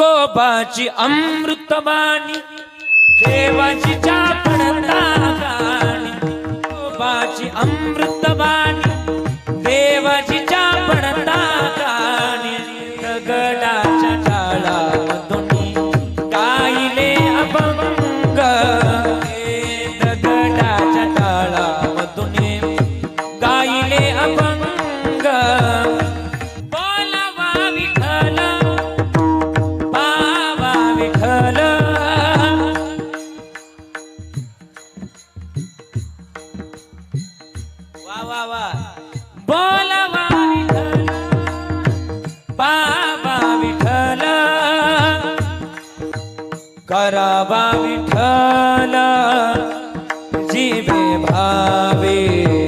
तुकोबाची अमृतवाणी देवाची पडता गाणी तुकोबाची अमृतवाणी देवाची पडता गाणी दगडाच्या टाळामधून गायले अभंग. हे दगडाच्या टाळामधून गायले अभंग. विठ्ठल वा वा वा. करावा विठ्ठल. जीवे भावे.